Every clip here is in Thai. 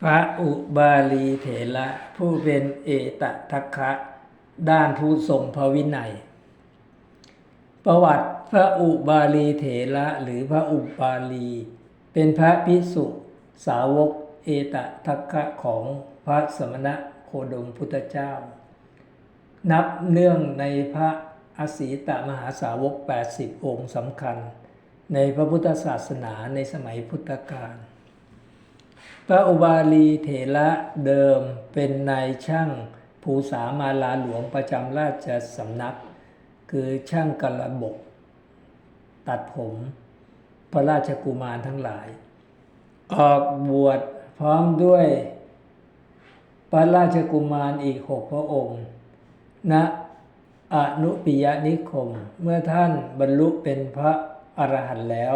พระอุบาลีเถระผู้เป็นเอตทัคคะด้านผู้ทรงพระวินัย ประวัติพระอุบาลีเถระหรือพระอุบาลี เป็นพระภิกษุสาวกเอตทัคคะของพระสมณะโคดมพุทธเจ้า นับเนื่องในพระอสีตมหาสาวก 80 องค์สำคัญ ในพระพุทธศาสนาในสมัยพุทธกาล พระอุบาลีเถระเดิมเป็นนายช่างภูสามาลาหลวงประจำราชสำนัก คือช่างกระบก ตัดผมพระราชกุมารทั้งหลาย ออกบวชพร้อมด้วยพระราชกุมารอีกหกพระองค์ณอนุปิยนิคม เมื่อท่านบรรลุเป็นพระอรหันต์แล้ว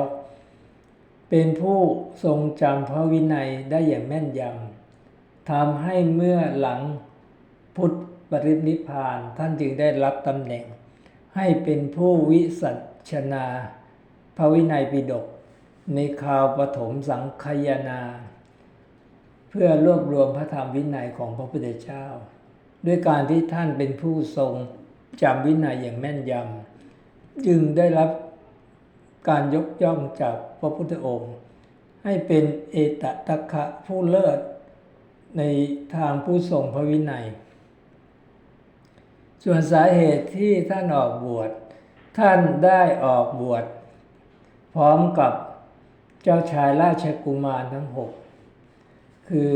เป็นผู้ทรงจำพระวินัยได้อย่างแม่นยำทำให้เมื่อหลังพุทธปรินิพพานท่านจึงได้รับตำแหน่ง ให้เป็นผู้วิสัชนา พระวินัยปิฎกในคราวปฐมสังคยนา เพื่อรวบรวมพระธรรมวินัยของพระพุทธเจ้า ด้วยการที่ท่านเป็นผู้ทรงจำวินัยอย่างแม่นยำจึงได้รับ การยกย่องจากพระพุทธองค์ ให้เป็นเอตตัคะผู้เลิศ ในทางผู้ทรงพระวินัย ส่วนสาเหตุที่ท่านออกบวช ท่านได้ออกบวช พร้อมกับเจ้าชายราชกุมารทั้งหกคือ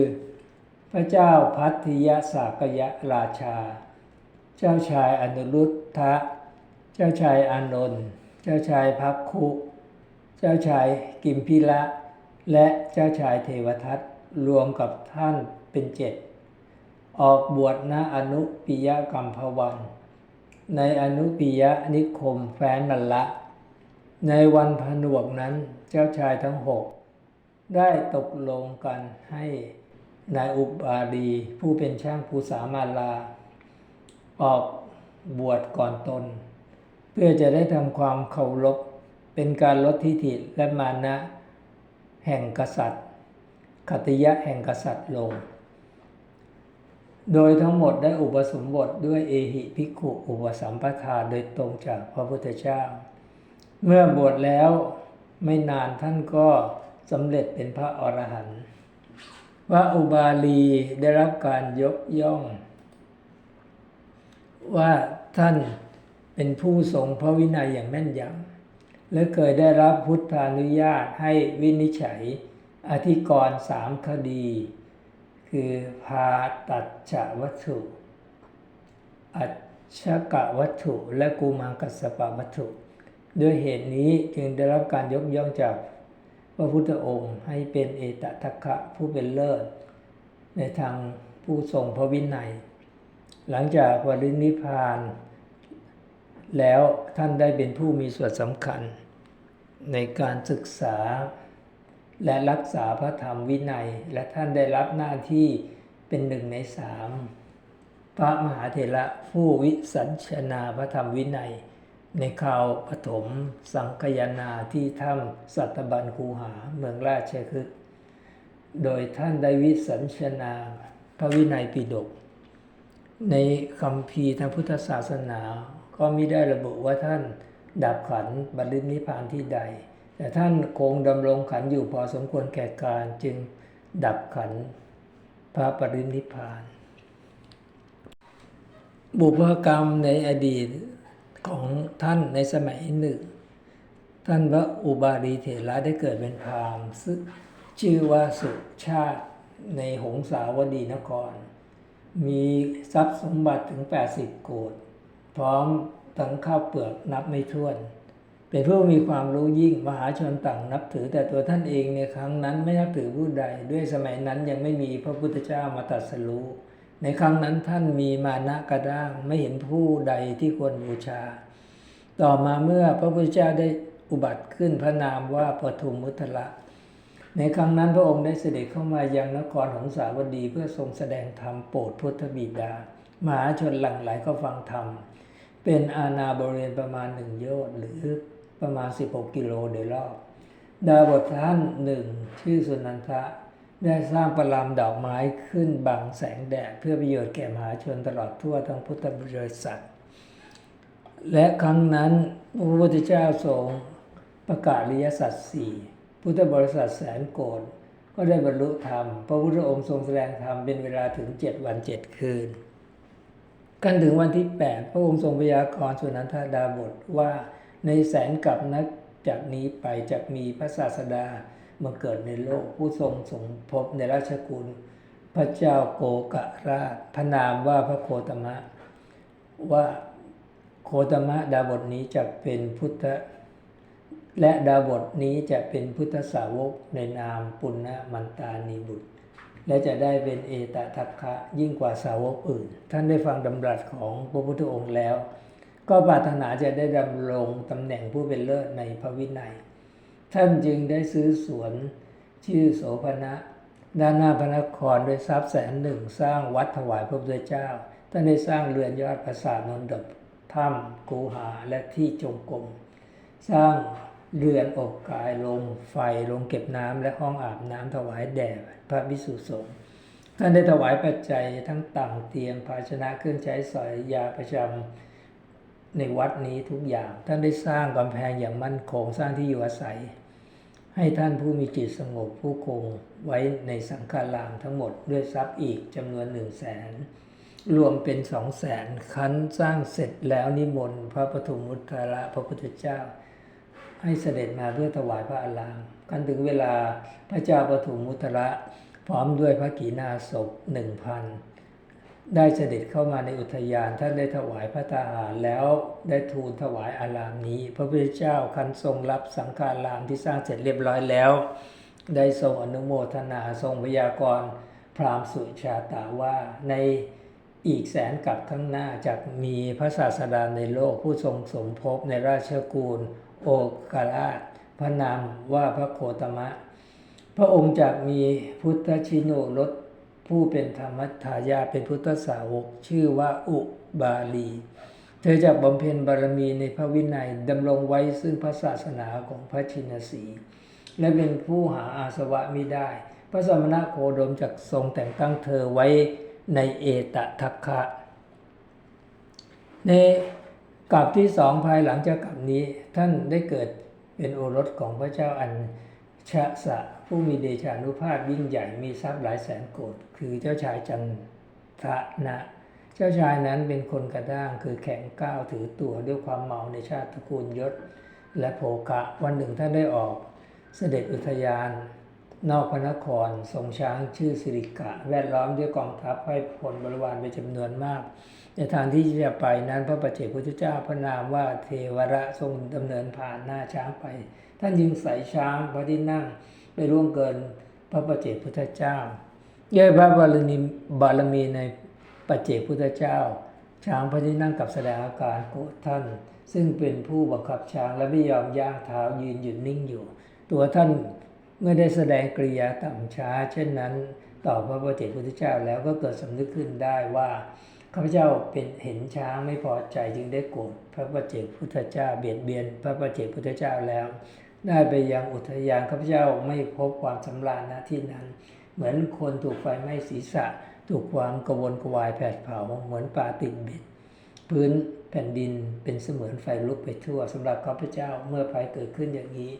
พระเจ้าพัทธิยสากยะราชา เจ้าชายอนุรุทธะ เจ้าชายอานนท์ เจ้าชายพักคุ เจ้าชายกิมพิละ และเจ้าชายเทวทัตรวมกับท่านเป็นเจ็ด ออกบวชณอนุปิยกัมพวัน ในอนุปิยนิคมแฟนนันละ ในวันผนวกนั้นเจ้าชายทั้งหกได้ตกลงกันให้นายอุบาลีผู้เป็นช่างภูสามาลา ออกบวชก่อนตน เพื่อจะได้ทำความเคารพเป็นการลดทิฐิและมานะแห่งกษัตริย์คติยะแห่งกษัตริย์ลง โดยทั้งหมดได้อุปสมบทด้วยเอหิภิกขุอุปสัมปทาโดยตรงจากพระพุทธเจ้า เมื่อบวชแล้วไม่นานท่านก็สำเร็จเป็นพระอรหันต์ว่าอุบาลีได้รับการยกย่อง ว่าท่าน เป็นผู้ทรงพระวินัยอย่างแม่นยำและเคยได้รับพุทธานุญาตให้วินิจฉัย อธิกรณ์สามคดี คือพาตัดฉวัตถุ อัจฉกะวัตถุ และกูมังกัสปะวัตถุ ด้วยเหตุนี้จึงได้รับการยกย่องจากพระพุทธองค์ให้เป็นเอตทัคคะผู้เป็นเลิศ ในทางผู้ทรงพระวินัย หลังจากปรินิพพาน แล้วท่านได้เป็นผู้มีส่วนสำคัญ ในการศึกษา และรักษาพระธรรมวินัย และท่านได้รับหน้าที่เป็นหนึ่งในสามพระมหาเถระผู้วิสัชนาพระธรรมวินัย ในคราวปฐมสังคยนาที่ถ้ำสัตบันคูหาเมืองราชคฤห์โดยท่านได้วิสัญชนาพระวินัยปิฎกในคำพีทางพุทธศาสนา ก็มิได้ระบุว่าท่านดับขันบรรลุนิพพานที่ใด แต่ท่านคงดำรงขันอยู่พอสมควรแก่การจึงดับขันพระปรินิพพาน บุพกรรมในอดีตของท่านในสมัยหนึ่ง ท่านพระอุบาลีเถระได้เกิดเป็นพราหมณ์ซึ่งชื่อว่าสุชาติในหงสาวดีนคร มีทรัพย์สมบัติถึง 80 โกด พร้อมทั้งข้าวเปลือกนับไม่ถ้วน เป็นผู้มีความรู้ยิ่งมหาชนต่างนับถือ แต่ตัวท่านเองในครั้งนั้นไม่นับถือผู้ใด ด้วยสมัยนั้นยังไม่มีพระพุทธเจ้ามาตรัสรู้ ในครั้งนั้นท่านมีมานะกระด้างไม่เห็นผู้ใดที่ควรบูชา ต่อมาเมื่อพระพุทธเจ้าได้อุบัติขึ้นพระนามว่าปทุมมุทละในครั้งนั้นพระองค์ได้เสด็จเข้ามายังนครหงสาวดีเพื่อทรงแสดงธรรมโปรดพุทธบิดา มหาชนหลั่งไหลเข้าฟังธรรม เป็นอาณาบริเวณประมาณหนึ่งโยชน์หรือประมาณ 16 กิโลโดยรอบ ดาบทท่านหนึ่งชื่อสุนันทะได้สร้างประลำดอกไม้ขึ้นบังแสงแดดเพื่อประโยชน์แก่มหาชนตลอดทั่วทั้งพุทธบริษัท และครั้งนั้นพระพุทธเจ้าทรงประกาศริยสัจสี่พุทธบริษัทแสนโกรธก็ได้บรรลุธรรม พระพุทธองค์ทรงแสดงธรรมเป็นเวลาถึงเจ็ดวันเจ็ดคืน กันถึงวันที่ 8 พระองค์ทรงพยากรณ์สุนันทาดาบทว่าในแสนกับนักจากนี้ไปจะมีพระศาสดามาเกิดในโลกผู้ทรงสมภพในราชกุล พระเจ้าโกกะราชพระนามว่าพระโคตมะ ว่าโคตมะดาบทนี้จะเป็นพุทธ และดาบทนี้จะเป็นพุทธสาวกในนามปุณณมันตานีบุตร และจะได้เป็นเอตทัคคะยิ่งกว่าสาวกอื่น ท่านได้ฟังดำรัสของพระพุทธองค์แล้ว ก็ปรารถนาจะได้ดำรงตำแหน่งผู้เป็นเลิศในพระวินัย ท่านจึงได้ซื้อสวนชื่อโสภณะด้านหน้าพระนครด้วยทรัพย์แสนหนึ่งสร้างวัดถวายพระพุทธเจ้า ท่านได้สร้างเรือนยอดปราสาทนนดบถ้ำกูหาและที่จงกรมสร้าง เรือนอบกายลงไฟลงเก็บน้ำและห้องอาบน้ำถวายแด่พระภิกษุสงฆ์ท่านได้ถวายปัจจัยทั้งต่างเตียงภาชนะเครื่องใช้สอยยาประจำในวัดนี้ทุกอย่าง ท่านได้สร้างกำแพงอย่างมั่นคงสร้างที่อยู่อาศัย ให้ท่านผู้มีจิตสงบผู้คงไว้ในสังฆารามทั้งหมดด้วยทรัพย์อีกจำนวนหนึ่งแสนรวมเป็นสองแสนคันสร้างเสร็จแล้วนิมนต์พระปฐมมุตระพระพุทธเจ้า ให้เสด็จมาเพื่อถวายพระอารามกันถึงเวลาพระเจ้าปฐุมมุตระพร้อมด้วยพระกีนาศพหนึ่งพันได้เสด็จเข้ามาในอุทยานท่านได้ถวายพระทหารแล้วได้ทูลถวายอารามนี้ พระพุทธเจ้าคันทรงรับสังฆารามที่สร้างเสร็จเรียบร้อยแล้ว ได้ทรงอนุโมทนาทรงพยากรณ์พราหมณ์สุชาตาว่าในอีกแสนกับข้างหน้าจะมีพระศาสดาในโลกผู้ทรงสมภพในราชกูล โอการาพระนามว่าพระโคตมะ พระองค์จะมีพุทธชิโนรสผู้เป็นธรรมทายาเป็นพุทธสาวก ชื่อว่าอุบาลี เธอจะบำเพ็ญบารมีในพระวินัยดำรงไว้ซึ่งพระศาสนาของพระชินสี และเป็นผู้หาอาสวะมิได้ พระสมณะโคดมจักทรงแต่งตั้งเธอไว้ในเอตทัคคะใน กลับที่สองภายหลังจากกลับนี้ท่านได้เกิดเป็นโอรสของพระเจ้าอัญชะสะผู้มีเดชานุภาพยิ่งใหญ่มีทรัพย์หลายแสนโกดคือเจ้าชายจันทะนะ เจ้าชายนั้นเป็นคนกระด้างคือแข็งก้าวถือตัวด้วยความเมาในชาติตระกูลยศ และโภคะวันหนึ่งท่านได้ออกเสด็จอุทยาน นอกพระนครทรงช้างชื่อสิริกะ แวดล้อมด้วยกองทัพให้พลบริวารเป็นจำนวนมาก ในทางที่จะไปนั้นพระปัจเจกพุทธเจ้าพระนามว่าเทวระทรงดำเนินผ่านหน้าช้างไป ท่านยิงใส่ช้างพระที่นั่งไปร่วงเกินพระปัจเจกพุทธเจ้าเย้ยพระบารมีบารมีในปัจเจกพุทธเจ้า ช้างพระที่นั่งกับแสดงอาการโกรธท่าน ซึ่งเป็นผู้บังคับช้างและไม่ยอมย่างเท้ายืนหยุดนิ่งอยู่ ตัวท่านเมื่อได้แสดงกริยาต่ำช้า เช่นนั้น ต่อพระปฏิเจกพุทธเจ้าแล้วก็เกิดสำนึกขึ้นได้ว่า ข้าพเจ้าเป็นเห็นช้างไม่พอใจจึงได้โกรธพระปฏิเจกพุทธเจ้าเบียดเบียน พระปฏิเจกพุทธเจ้าแล้ว ได้ไปยังอุทยานข้าพเจ้าไม่พบความสำราญณที่นั้น เหมือนคนถูกไฟไหม้ศีรษะ ถูกความกวนกวายแผดเผาเหมือนปลาติดเบ็ดพื้นแผ่นดินเป็นเสมือนไฟลุกไปทั่วสำหรับข้าพเจ้าเมื่อภัยเกิดขึ้นอย่างนี้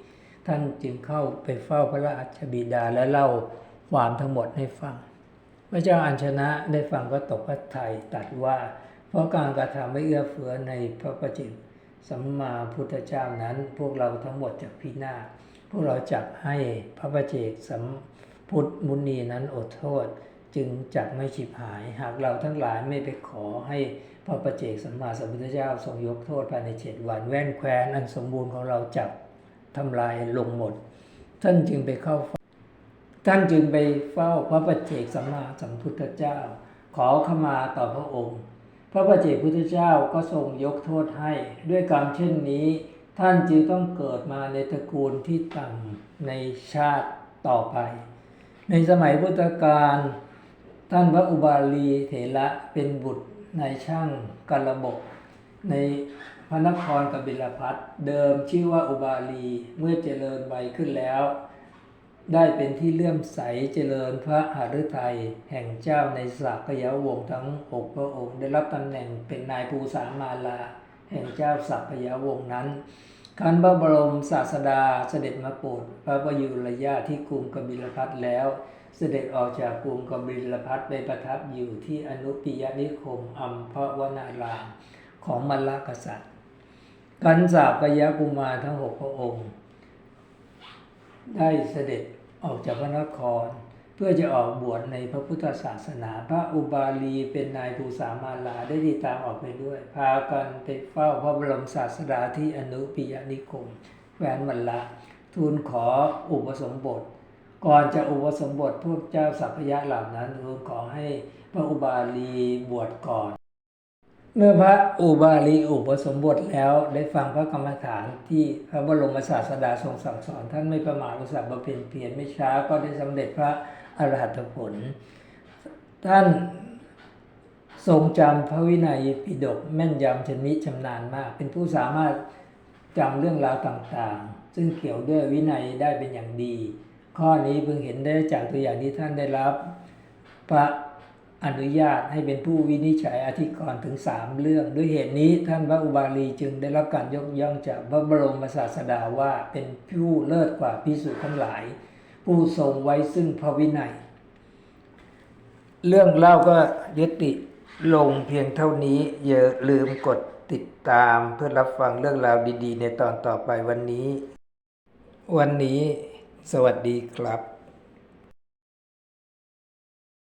ท่านจึงเข้าไปเฝ้าพระราชบิดาและเล่าความทั้งหมดให้ฟัง พระเจ้าอัญชนะได้ฟังก็ตกพระทัยตรัสว่า เพราะการกระทำไม่เอื้อเฟื้อในพระประจิตสัมมาพุทธเจ้านั้น พวกเราทั้งหมดจากพินาศพวกเราจักให้พระประเจกสัมพุทธมุนีนั้นอดโทษ จึงจักไม่ฉิบหาย หากเราทั้งหลายไม่ไปขอให้พระประเจกสัมมาสัมพุทธเจ้าทรงยกโทษภายในเจ็ดวันแว่นแควนอันสมบูรณ์ของเราจับทำลายลงหมด ท่านจึงไปเข้า ท่านจึงไปเฝ้าพระปัจเจกสัมมาสัมพุทธเจ้า ขอขมาต่อพระองค์ พระปัจเจกพุทธเจ้าก็ทรงยกโทษให้ ด้วยกรรมเช่นนี้ ท่านจึงต้องเกิดมาในตระกูลที่ต่ำในชาติต่อไป ในสมัยพุทธกาลท่านพระอุบาลีเถระเป็นบุตรในายช่างกระบก ในพระนครกบิลพัทเดิมชื่อว่าอุบาลีเมื่อเจริญวัยขึ้นแล้ว ได้เป็นที่เลื่อมใสเจริญพระหฤทัยแห่งเจ้าในสากยวงศ์ทั้งหกพระองค์ ได้รับตำแหน่งเป็นนายภูสามาลา แห่งเจ้าสักยวงศ์นั้นคันพระบรมศาสดาเสด็จมาโปรดพระประยุรญาที่กรุงกบิลพัทแล้ว เสด็จออกจากกรุงกบิลพัทไปประทับอยู่ที่อนุปิยนิคมอัมพวนารามของมลลกษัตริย์ กันสาปยกุมารทั้งหกพระองค์ ได้เสด็จออกจากพระนคร เพื่อจะออกบวชในพระพุทธศาสนา พระอุบาลีเป็นนายภูสามาลาได้ติดตามออกไปด้วย พากันไปเฝ้าพระบรมศาสดาที่อนุปิยนิคมแคว้นวัลละ ทูลขออุปสมบท ก่อนจะอุปสมบทพวกเจ้าสัพพยะเหล่านั้นทูลขอให้พระอุบาลีบวชก่อน เมื่อพระอุบาลีอุปสมบทแล้วได้ฟังพระกรรมฐานที่พระบรมศาสดาทรงสั่งสอน ท่านไม่ประมาทอุตสาห์บำเพ็ญเพียรไม่ช้าก็ได้สำเร็จพระอรหัตผล ท่านทรงจำพระวินัยปิฎกแม่นยำชนิดชำนาญมาก เป็นผู้สามารถจำเรื่องราวต่างๆ ซึ่งเกี่ยวด้วยวินัยได้เป็นอย่างดี ข้อนี้เพิ่งเห็นได้จากตัวอย่างที่ท่านได้รับ พระ อนุญาตให้เป็นผู้วินิจฉัยอธิกรณ์ถึงสามเรื่อง ด้วยเหตุนี้ท่านพระอุบาลีจึงได้รับการยกย่องจากพระบรมศาสดาว่าเป็นผู้เลิศกว่าพิสุทั้งหลาย ผู้ทรงไว้ซึ่งพระวินัย เรื่องเล่าก็ยุติลงเพียงเท่านี้ อย่าลืมกดติดตามเพื่อรับฟังเรื่องราวดีๆ ในตอนต่อไปวันนี้ วันนี้ สวัสดีครับ